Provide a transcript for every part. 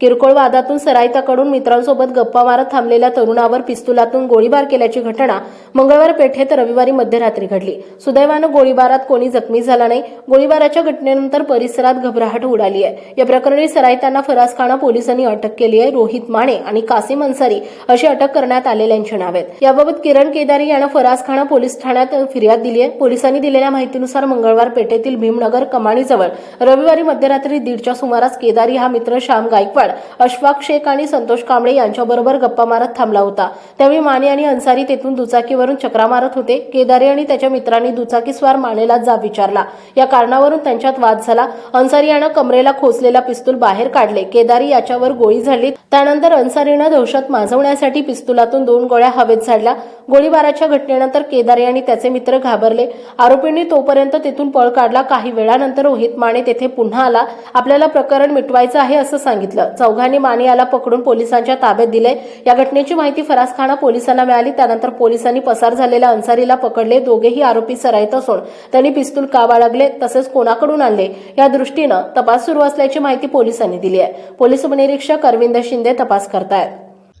किरकोळ वादातून सरायताकडून मित्रांसोबत गप्पा मारत थांबलेल्या तरुणावर पिस्तुलातून गोळीबार केल्याची घटना मंगळवार पेठेत रविवारी मध्यरात्री घडली. सुदैवानं गोळीबारात कोणी जखमी झाला नाही. गोळीबाराच्या घटनेनंतर परिसरात घबराहट उडाली आहे. या प्रकरणी सरायतांना फरासखाना पोलिसांनी अटक केली आहे. रोहित माने आणि कासिम अन्सारी अशी अटक करण्यात आलेल्यांची नाव आहेत. याबाबत किरण केदारी यानं फरासखाना पोलीस ठाण्यात फिर्याद दिली आहे. पोलिसांनी दिलेल्या माहितीनुसार मंगळवार पेठेतील भीमनगर कमाणीजवळ रविवारी मध्यरात्री दीडच्या सुमारास केदारी हा मित्र श्याम गायकवाड अशफाक शेख आणि संतोष कांबळे यांच्याबरोबर गप्पा मारत थांबला होता. त्यावेळी माने आणि अन्सारी तेथून दुचाकीवरून चक्रा मारत होते. केदारी आणि त्याच्या मित्रांनी दुचाकीस्वार मानेला जाब विचारला. या कारणावरून त्यांच्यात वाद झाला. अन्सारी यानं कमरेला खोचलेला पिस्तूल बाहेर काढले. केदारी याच्यावर गोळी झाडली. त्यानंतर अन्सारीनं दहशत माजवण्यासाठी पिस्तुलातून दोन गोळ्या हवेत झाडल्या. गोळीबाराच्या घटनेनंतर केदारी आणि त्याचे मित्र घाबरले. आरोपींनी तोपर्यंत तेथून पळ काढला. काही वेळानंतर रोहित माने तेथे पुन्हा आला. आपल्याला प्रकरण मिटवायचं आहे असं सांगितलं. चौघांनी माने याला पकडून पोलिसांच्या ताब्यात दिले. या घटनेची माहिती फरासखाना पोलिसांना मिळाली. त्यानंतर पोलिसांनी पसार झालेल्या अन्सारीला पकडले. दोघेही आरोपी सराईत असून त्यांनी पिस्तूल का बाळगले तसेच कोणाकडून आणले या दृष्टीनं तपास सुरू असल्याची माहिती पोलिसांनी दिली आहे. पोलीस उपनिरीक्षक अरविंद शिंदे तपास करतायत.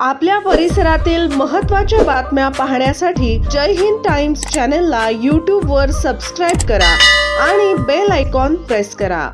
आपल्या परिसरातील महत्त्वाच्या बातम्या पाहण्यासाठी जय हिंद टाइम्स चॅनलला यूट्यूबवर सबस्क्राईब करा आणि बेल आयकॉन प्रेस करा.